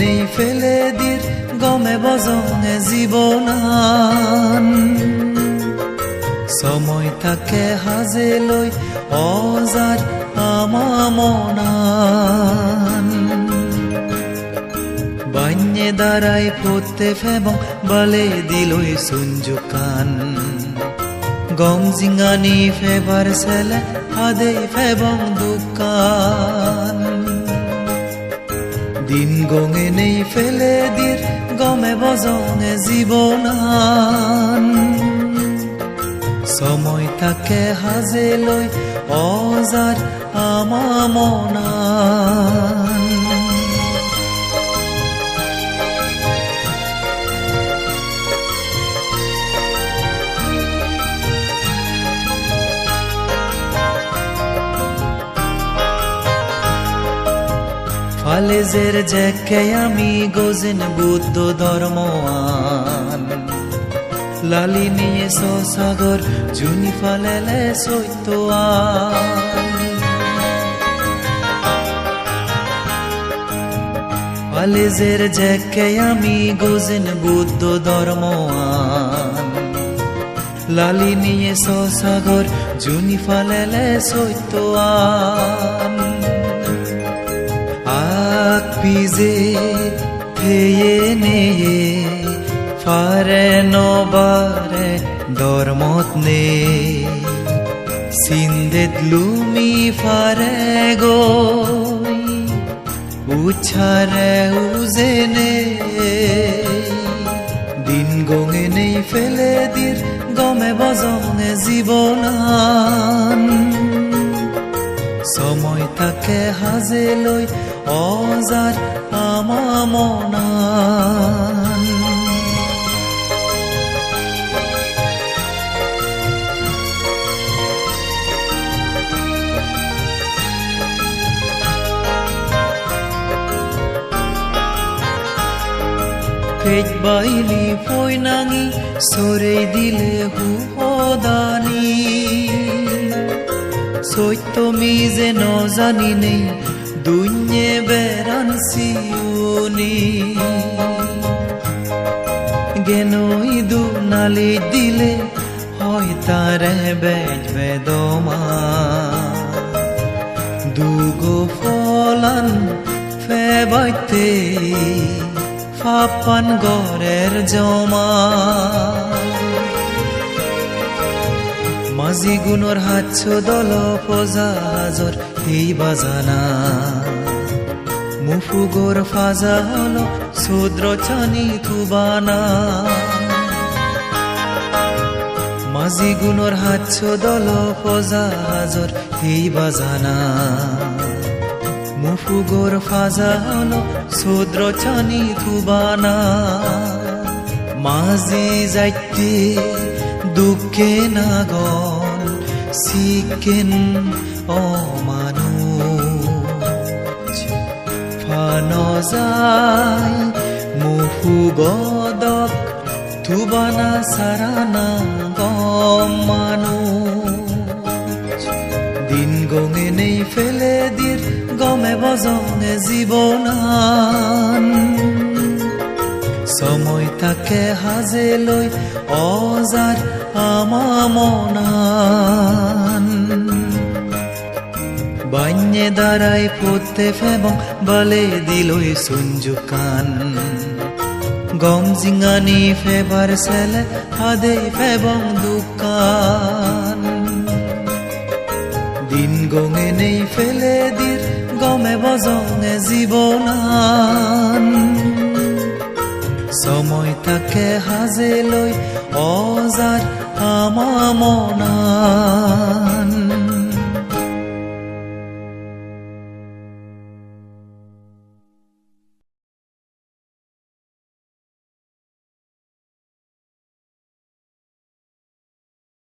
নেই ফেলে দির গমে বজঙে জীৱনান। সময় তাকে হাজে লৈ অজাৰ আমামনান বান্যে দাঁড়াই পড়তে ফেবং বলে দিলই সুঞ্জুকান গং জিঙ্গানি ফেবার সেলে হাদে ফেবং দোকান। দিন গঙে নেই ফেলে দির গমে বজঙে জীবন সময় তাকে হাজে লৈ আমা আমামনান ফালেজের জ্যাকে আমি গোজেন বুদ্ধ ধর্ময়ান লালি নিয়ে সাগর, জুনি ফালেলে সৈতোয়ান ফালেজের জ্যাকে আমি গোজেন বুদ্ধ ধর্ময়ান লালি নিয়ে সাগর, জুনি ফালেলে সৈতোয়ান আক পিজে থেয়ে নেয়ে, ফারে নবারে দরমত নে। সিন্দেত লুমি ফারে গো উচ্ছারে উজেনে দিন গঙে নেই ফেলে দির, গমে বজঙে জীৱনান সময় তাকে হাজে লৈ অজাৰ আমামনান পেট বাইলি ফই নাঙি হু হদানি সত্য মিজে নজানি নেই দুnye বেড়ান সিউনি গেনই দু নালি দিলে হয় তারে বেজ বেদমা। দুগো ফলান ফেবাইতে ফাপান গরের জমা। মাঝি গুণর হাতছ দল ফজাজর এই বাজানা। মুফুগর ফাজা হল শূদ্র চানি তুবানা। মাঝি গুণর হাতছ দল ফজাজর এই বাজানা। মুফুগর ফাজা হল শূদ্র চানি তুবানা। মাঝি যাইতে দুঃখে নাগল শিকেন অমানুষ। ফান যায় মুফু গদক থুবানা সারানা গম মানুষ। দিন গঙে নেই ফেলে দির, গমে বজঙে জীৱনান সময় তাকে হাজে লৈ অজাৰ আমামনান বান্যে দাঁড়াই পড়তে ফেবং বলে দিলই সুঞ্জুকান গম জিঙ্গানি ফেবার সেলে হাদে ফেবং দোকান। দিন গঙে নেই ফেলে দির, গমে বজঙে জীৱনান সময় তাকে হাজে লৈ অজাৰ আমা মনা।